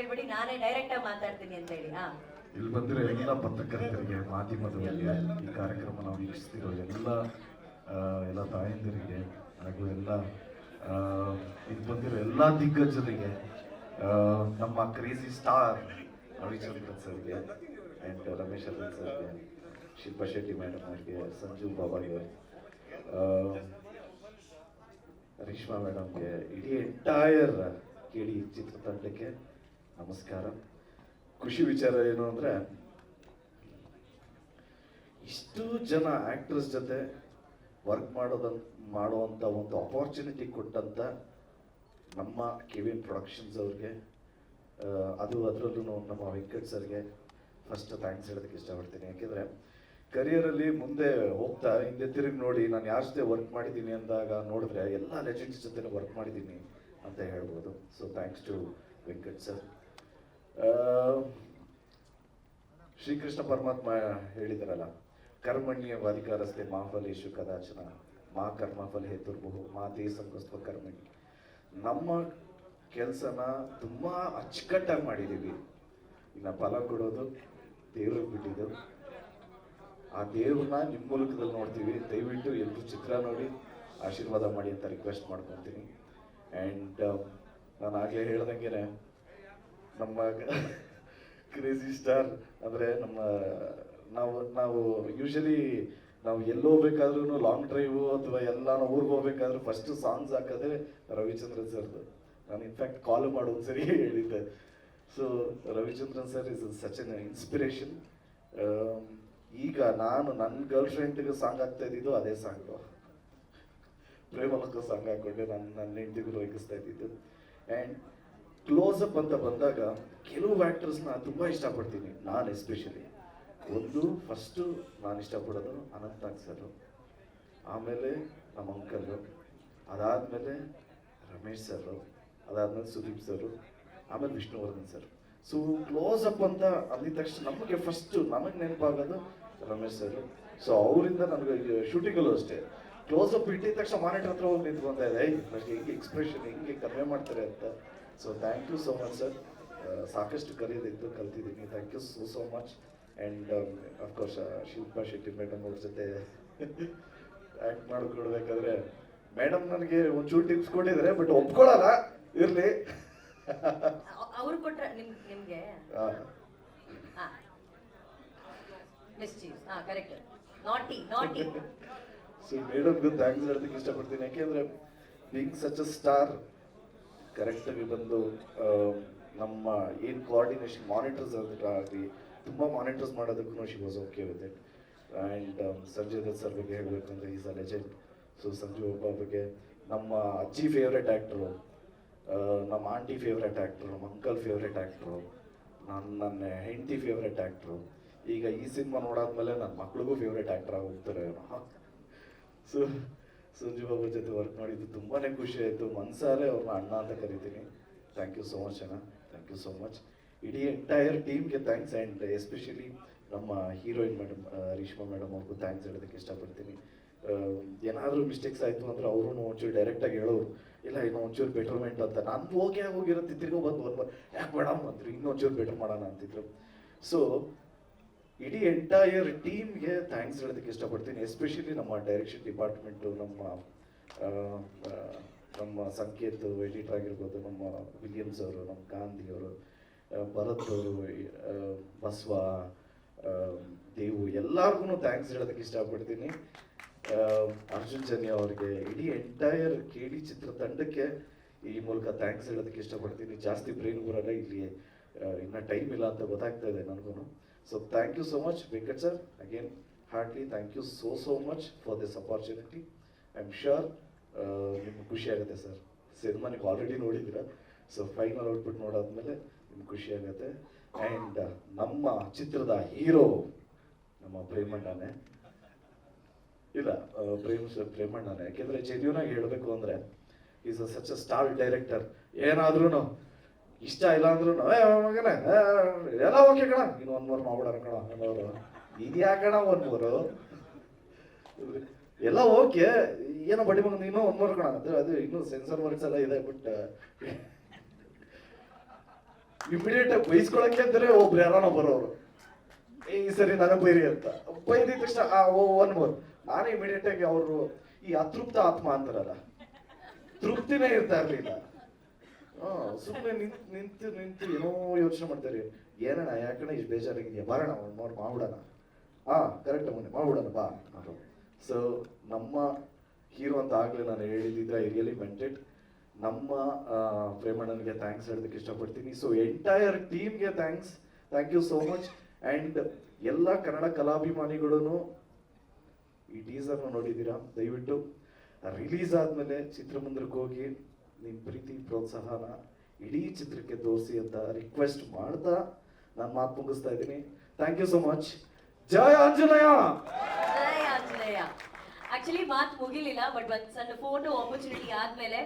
ಕೇಳ್ಬೇಡಿ ನಾನೇ ಡೈರೆಕ್ಟ್ ಆಗಿ ಮಾತಾಡ್ತೀನಿ ಅಂತ ಹೇಳಿ. ಹಾ. ಇಲ್ಲಿ ಬಂದಿರೋ ಎಲ್ಲ ಪತ್ರಕರ್ತರಿಗೆ, ಮಾಧ್ಯಮದವರಿಗೆ ಈ ಕಾರ್ಯಕ್ರಮ ನಾವು ವೀಕ್ಷಿಸ್ತಿರೋ ಎಲ್ಲ ಎಲ್ಲ ತಾಯಂದಿರಿಗೆ ಹಾಗೂ ಎಲ್ಲ ಇಲ್ಲಿ ಬಂದಿರೋ ಎಲ್ಲ ದಿಗ್ಗಜರಿಗೆ ನಮ್ಮ ಕ್ರೇಜಿ ಸ್ಟಾರ್ ರವಿಚಂದ್ರನ್ ಸರ್ಗೆ ಆ್ಯಂಡ್ ರಮೇಶ್ ಸರ್ಗೆ, ಶಿಲ್ಪಾ ಶೆಟ್ಟಿ ಮೇಡಮ್ ಅವರಿಗೆ, ಸಂಜು ಬಾಬಾಗೆ ರೇಷ್ಮಾ ಮೇಡಮ್ಗೆ ಇಡೀ ಎಂಟೈರ್ ಕೇಳಿ ಚಿತ್ರತಂಡಕ್ಕೆ ನಮಸ್ಕಾರ. ಖುಷಿ ವಿಚಾರ ಏನು ಅಂದ್ರೆ, ಇಷ್ಟು ಜನ ಆ್ಯಕ್ಟ್ರಸ್ ಜೊತೆ ವರ್ಕ್ ಮಾಡೋದ ಮಾಡುವಂತ ಒಂದು ಅಪಾರ್ಚುನಿಟಿ ಕೊಟ್ಟಂತ ನಮ್ಮ ಕೆವಿನ್ ಪ್ರೊಡಕ್ಷನ್ಸ್ ಅವ್ರಿಗೆ ಅದು ಅದರಲ್ಲೂ ನಮ್ಮ ವೆಂಕಟ್ ಸರ್ಗೆ ಫಸ್ಟ್ ಥ್ಯಾಂಕ್ಸ್ ಹೇಳೋದಕ್ಕೆ ಇಷ್ಟಪಡ್ತೀನಿ. ಯಾಕೆಂದರೆ ಕರಿಯರಲ್ಲಿ ಮುಂದೆ ಹೋಗ್ತಾ, ಹಿಂದೆ ತಿರುಗಿ ನೋಡಿ ನಾನು ಯಾರ ವರ್ಕ್ ಮಾಡಿದ್ದೀನಿ ಅಂದಾಗ ನೋಡಿದ್ರೆ ಎಲ್ಲ ಲೆಜೆಂಡ್ಸ್ ಜೊತೆ ವರ್ಕ್ ಮಾಡಿದ್ದೀನಿ ಅಂತ ಹೇಳ್ಬೋದು. So thanks to Venkat sir Srikrishna ಪರಮಾತ್ಮ ಹೇಳಿದರಲ್ಲ, ಕರ್ಮಣ್ಯ ವಾಧಿಕಾರಸ್ಥೆ ಮಾಫಲೇಶು ಕದಾಚನ, ಮಾ ಕರ್ಮಫಲ ಹೇತುರ್ಬಹು ಮಾ ತೇ ಸಂಕಸ್ವ ಕರ್ಮಣಿ. ನಮ್ಮ ಕೆಲಸನ ತುಂಬಾ ಅಚ್ಚುಕಟ್ಟಾಗಿ ಮಾಡಿದ್ದೀವಿ ಇನ್ನು ಫಲ ಕೊಡೋದು ದೇವ್ರಿಗೆ ಬಿಟ್ಟಿದ್ದು. ಆ ದೇವ್ರನ್ನ ನಿಮ್ಮ ಮೂಲಕದಲ್ಲಿ ನೋಡ್ತೀವಿ. ದಯವಿಟ್ಟು ಎಲ್ಲರೂ ಚಿತ್ರ ನೋಡಿ, ಆಶೀರ್ವಾದ ಮಾಡಿ ಅಂತ ರಿಕ್ವೆಸ್ಟ್ ಮಾಡ್ಕೊತೀನಿ. ಆ್ಯಂಡ್ ನಾನು ಆಗಲೇ ಹೇಳ್ದಂಗೆ ನಮ್ಮ ಕ್ರೇಜಿ ಸ್ಟಾರ್ ಅಂದರೆ ನಮ್ಮ, ನಾವು ನಾವು ಯೂಶಲಿ ನಾವು ಎಲ್ಲಿ ಹೋಗ್ಬೇಕಾದ್ರೂ ಲಾಂಗ್ ಡ್ರೈವು ಅಥವಾ ಎಲ್ಲ ನಾವು ಊರಿಗೆ ಹೋಗ್ಬೇಕಾದ್ರೂ ಫಸ್ಟ್ ಸಾಂಗ್ಸ್ ಹಾಕೋದೇ ರವಿಚಂದ್ರನ್ ಸರ್ದು ನಾನು ಇನ್ಫ್ಯಾಕ್ಟ್ ಕಾಲ್ ಮಾಡೋ ಒಂದ್ಸರಿ ಹೇಳಿದ್ದೆ. So Ravichandran sir is such an inspiration ಈಗ ನಾನು ನನ್ನ ಗರ್ಲ್ ಫ್ರೆಂಡ್ಗೆ ಸಾಂಗ್ ಹಾಕ್ತಾ ಇದ್ದಿದ್ದು ಅದೇ ಸಾಂಗು ಪ್ರೇಮಲಕ್ಕ ಸಾಂಗ್ ಹಾಕೊಂಡೆ ನಾನು ನನ್ನ ಹೆಂಡತಿಗೂ ರೇಗಿಸ್ತಾ ಇದ್ದಿದ್ದು. ಆ್ಯಂಡ್ ಕ್ಲೋಸ್ ಅಪ್ ಅಂತ ಬಂದಾಗ ಕೆಲವು ಆ್ಯಕ್ಟರ್ಸ್ನ ತುಂಬ ಇಷ್ಟಪಡ್ತೀನಿ, ನಾನು ಎಸ್ಪೆಷಲಿ ಒಂದು ಫಸ್ಟು ನಾನು ಇಷ್ಟಪಡೋದು ಅನಂತನಾಗ್ ಸರ್ ಆಮೇಲೆ ನಮ್ಮ ಅಂಕಲ್ಲು ಅದಾದಮೇಲೆ ರಮೇಶ್ ಸರ್ ಅದಾದಮೇಲೆ ಸುದೀಪ್ ಸರ್ ಆಮೇಲೆ Vishnuvardhan sir so close up ಅಂತ ಅಂದಿದ ತಕ್ಷಣ ನಮಗೆ ಫಸ್ಟ್ ನಮಗೆ ನೆನಪಾಗೋದು ರಮೇಶ್ ಸರ್ ಸೊ ಅವರಿಂದ ನನಗೆ ಶೂಟಿಂಗಲ್ಲೂ ಅಷ್ಟೇ. ಕ್ಲೋಸ್ ಅಪ್ ಇಟ್ಟಿದ ತಕ್ಷಣ ಮಾನಿಟರ್ ಹತ್ರ ಹೋಗಿ ನಿಂತ್ಕೊಂತ ಇದೆ ನನಗೆ ಹೆಂಗೆ ಎಕ್ಸ್ಪ್ರೆಷನ್ ಹೆಂಗೆ ಕನ್ವೆ ಮಾಡ್ತಾರೆ ಅಂತ? So thank you so much sir ಸಾಕಷ್ಟು ಕಲಿಯೋದಿತ್ತು ಕಲ್ತಿದ್ದೀನಿ. Thank you so so much and of course Shilpa Shetty madam ಅವ್ರ ಜೊತೆ ಆ್ಯಕ್ಟ್ ಮಾಡಿಕೊಡ್ಬೇಕಾದ್ರೆ ಮೇಡಮ್ ನನಗೆ ಒಂಚೂರು ಟಿಪ್ಸ್ ಕೊಟ್ಟಿದ್ದಾರೆ ಬಟ್ ಒಪ್ಕೊಳ್ಳಲ್ಲ ಇರಲಿ. ಅವ್ರು ಕೊಟ್ರ ನಿಮ್ ನಿಮ್ಗೆ? ಸೊ ಮೇಡಮ್ಗೂ ಥ್ಯಾಂಕ್ಸ್ ಹೇಳೋದಕ್ಕೆ ಇಷ್ಟಪಡ್ತೀನಿ. ಯಾಕೆಂದರೆ ಬೀಂಗ್ ಸಚ್ ಅ ಸ್ಟಾರ್ ಕರೆಕ್ಟಾಗಿ ಬಂದು ನಮ್ಮ ಏನು ಕೋಆರ್ಡಿನೇಷನ್ ಮಾನಿಟರ್ಸ್ ಆಗಲಿ, ತುಂಬ ಮಾನಿಟರ್ಸ್ ಮಾಡೋದಕ್ಕೂ she was okay with it and Sanjay Dutt sir ಬಗ್ಗೆ ಹೇಳಬೇಕಂದ್ರೆ is a legend so Sanju ಒಬ್ಬ ಬಗ್ಗೆ ನಮ್ಮ ಅಜ್ಜಿ ಫೇವ್ರೆಟ್ ಆ್ಯಕ್ಟ್ರು ನಮ್ಮ ಆಂಟಿ ಫೇವ್ರೆಟ್ ಆ್ಯಕ್ಟ್ರು ನಮ್ಮ ಅಂಕಲ್ ಫೇವ್ರೆಟ್ ಆ್ಯಕ್ಟ್ರು ನನ್ನ ನನ್ನ ಹೆಂಡತಿ ಫೇವ್ರೆಟ್ ಆ್ಯಕ್ಟ್ರು ಈಗ ಈ ಸಿನಿಮಾ ನೋಡಾದ್ಮೇಲೆ ನನ್ನ ಮಕ್ಳಿಗೂ ಫೇವ್ರೆಟ್ ಆ್ಯಕ್ಟರ್ ಆಗಿ ಹೋಗ್ತಾರೆ. ಸೊ ಸಂಜು ಬಾಬು ಜೊತೆ ವರ್ಕ್ ಮಾಡಿದ್ದು ತುಂಬಾ ಖುಷಿ ಆಯಿತು. ಮನ್ಸಾರೆ ಅವ್ರನ್ನ ಅಣ್ಣ ಅಂತ ಕರಿತೀನಿ. ಥ್ಯಾಂಕ್ ಯು ಸೋ ಮಚ್ ಅಣ್ಣ. ಥ್ಯಾಂಕ್ ಯು ಸೋ ಮಚ್ ಇಡೀ ಎಂಟೈರ್ ಟೀಮ್ಗೆ ಥ್ಯಾಂಕ್ಸ್ ಆ್ಯಂಡ್ ಎಸ್ಪೆಷಲಿ ನಮ್ಮ ಹೀರೋಯಿನ್ ಮೇಡಮ್ ರೇಷ್ಮಾ ಮೇಡಮ್ ಅವ್ರಿಗೂ ಥ್ಯಾಂಕ್ಸ್ ಹೇಳೋದಕ್ಕೆ ಇಷ್ಟಪಡ್ತೀನಿ. ಏನಾದರೂ ಮಿಸ್ಟೇಕ್ಸ್ ಆಯಿತು ಅಂದ್ರೆ ಅವರು ಒಂಚೂರು ಡೈರೆಕ್ಟಾಗಿ ಹೇಳೋರು, ಇಲ್ಲ, ಇನ್ನೂ ಒಂಚೂರು ಬೆಟರ್ಮೆಂಟ್ ಅಂತ. ನಾನು ಹೋಗಿ ಹೋಗಿರೋ ತಿರ್ಗೋ ಬಂದು ಬಂದು ಯಾಕೆ ಮೇಡಮ್ ಅಂದ್ರು, ಇನ್ನೊಂಚೂರು ಬೆಟರ್ ಮಾಡೋಣ ಅಂತಿದ್ರು. ಸೊ ಇಡೀ ಎಂಟೈರ್ ಟೀಮ್ಗೆ ಥ್ಯಾಂಕ್ಸ್ ಹೇಳೋದಕ್ಕೆ ಇಷ್ಟಪಡ್ತೀನಿ. ಎಸ್ಪೆಷಲಿ ನಮ್ಮ ಡೈರೆಕ್ಷನ್ ಡಿಪಾರ್ಟ್ಮೆಂಟು ನಮ್ಮ ನಮ್ಮ ಸಂಕೇತ್ ಎಡಿಟರ್ ಆಗಿರ್ಬೋದು, ನಮ್ಮ ವಿಲಿಯಮ್ಸ್ ಅವರು, ನಮ್ಮ ಗಾಂಧಿ ಅವರು ಭರತ್ ಅವರು ಬಸವ ದೇವು ಎಲ್ಲರಿಗೂ ಥ್ಯಾಂಕ್ಸ್ ಹೇಳೋದಕ್ಕೆ ಇಷ್ಟಪಡ್ತೀನಿ. ಅರ್ಜುನ್ ಜನಿ ಅವರಿಗೆ ಇಡೀ ಎಂಟೈರ್ ಕೆ ಡಿ ಚಿತ್ರತಂಡಕ್ಕೆ ಈ ಮೂಲಕ ಥ್ಯಾಂಕ್ಸ್ ಹೇಳೋದಕ್ಕೆ ಇಷ್ಟಪಡ್ತೀನಿ. ಜಾಸ್ತಿ ಬ್ರೈನ್ ಬರೋಲ್ಲ ಇಲ್ಲಿ ಇನ್ನ ಟೈಮ್ ಇಲ್ಲ ಅಂತ ಗೊತ್ತಾಗ್ತಾ ಇದೆ ನನಗೂ so thank you so much Venkat sir again heartly thank you so so much for this opportunity I am sure ನಿಮ್ಗೆ ಖುಷಿ ಆಗುತ್ತೆ ಸರ್ ಸಿನಿಮಾ ನೀವು ಆಲ್ರೆಡಿ ನೋಡಿದ್ದೀರಾ? ಸೊ ಫೈನಲ್ ಔಟ್ಪುಟ್ ನೋಡಾದ್ಮೇಲೆ ನಿಮ್ಗೆ ಖುಷಿ ಆಗುತ್ತೆ. ಆ್ಯಂಡ್ ನಮ್ಮ ಚಿತ್ರದ ಹೀರೋ ನಮ್ಮ ಪ್ರೇಮಣ್ಣನೇ ಇಲ್ಲ ಪ್ರೇಮ್ ಸರ್ ಪ್ರೇಮಣ್ಣನೇ ಯಾಕೆಂದ್ರೆ ಜೆನ್ಯೂನಾಗಿ ಹೇಳಬೇಕು ಅಂದ್ರೆ is a such a star director ಏನಾದ್ರೂ ಇಷ್ಟ ಇಲ್ಲ ಅಂದ್ರು ಮಗನೇ. ಎಲ್ಲ ಓಕೆ ಕಣ. ಇನ್ನು ಒನ್ ಮೂರು ಮಾಡ್ಬಿಡೋಣ ಕಣ. ಅನ್ನೋರು. ಇದ್ಯಾಕಣ ಒನ್ ಮೂರು? ಎಲ್ಲ ಓಕೆ ಏನೋ ಬಡಿ ಮಗನ ಇನ್ನೂ ಒನ್ ಮೂರು ಕಣ. ಅದು ಅದು ಇನ್ನೂ ಸೆನ್ಸರ್ ವರ್ಕ್ಸ್ ಎಲ್ಲ ಇದೆ ಬಟ್ ಇಮಿಡಿಯೇಟ್ ಆಗಿ ಬೈಸ್ಕೊಳಕ್ಕೆ ಅಂದ್ರೆ ಒಬ್ರು ಯಾರೋ ಬರೋರು ಈ ಸರಿ ನನಗೆ ಬೈರಿ ಅಂತ. ಬೈದಿದ ತಕ್ಷಣ ಒನ್ ಮೋರ್. ನಾನು ಇಮಿಡಿಯೇಟ್ ಆಗಿ ಅವರು ಈ ಅತೃಪ್ತ ಆತ್ಮ ಅಂತಾರಲ್ಲ. ತೃಪ್ತಿನೇ ಇರ್ತಾ ಇರ್ಲಿಲ್ಲ. ಸುಮ್ಮನೆ ನಿಂತು ನಿಂತು ನಿಂತು ಏನೋ ಯೋಚನೆ ಮಾಡ್ತಾರೆ ಏನಣ್ಣ ಯಾಕಣ್ಣ ಇಷ್ಟು ಬೇಜಾರಾಗಿದೆಯಾ? ಬರೋಣ ನೋಡಿ ಮಾಡ್ಬಿಡೋಣ. ಹಾ ಕರೆಕ್ಟ್ ಮೊನ್ನೆ ಮಾಡ್ಬಿಡೋಣ ಬಾ. ಸೊ ನಮ್ಮ ಹೀರೋ ಅಂತ ಆಗಲೇ ನಾನು ಹೇಳಿದ್ದಿದ್ರೆ ಐ ರಿಯಲಿ ಮೆಂಟೆಡ್ ನಮ್ಮ ಪ್ರೇಮಣ್ಣನಿಗೆ ಥ್ಯಾಂಕ್ಸ್ ಹೇಳೋದಕ್ಕೆ ಇಷ್ಟಪಡ್ತೀನಿ. ಸೊ ಎಂಟೈರ್ ಟೀಮ್ಗೆ thanks thank you so much and ಎಲ್ಲ ಕನ್ನಡ ಕಲಾಭಿಮಾನಿಗಳೂ ಈ ಟೀಸರ್ನ ನೋಡಿದ್ದೀರಾ? ದಯವಿಟ್ಟು. ರಿಲೀಸ್ ಆದಮೇಲೆ ಚಿತ್ರಮಂದಿರಕ್ಕೆ ಹೋಗಿ. ನಿಮ್ಮ ಪ್ರೀತಿ ಪ್ರೋತ್ಸಾಹನ ಇಡೀ ಚಿತ್ರಕ್ಕೆ ತೋರಿಸಿ ಅಂತ ರಿಕ್ವೆಸ್ಟ್ ಮಾಡ್ತಾ ನಾನು ಮಾತು ಮುಗಿಸ್ತಾ ಇದ್ದೀನಿ. ಥ್ಯಾಂಕ್ ಯು ಸೋ ಮಚ್ ಜಯ ಆಂಜನೇಯ! ಆಕ್ಚುಲಿ ಮಾತು ಮುಗಿಲಿಲ್ಲ ಬಟ್ ಒಂದ್ ಸಣ್ಣ ಫೋಟೋ ಆಪರ್ಚುನಿಟಿ ಆದ್ಮೇಲೆ